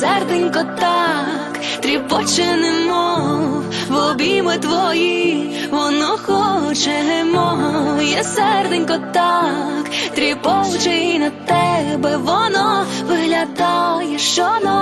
серденько так тріпоче, немов в обійми твої, воно хоче моє серденько так тріпоче і на тебе воно виглядає що щоночі.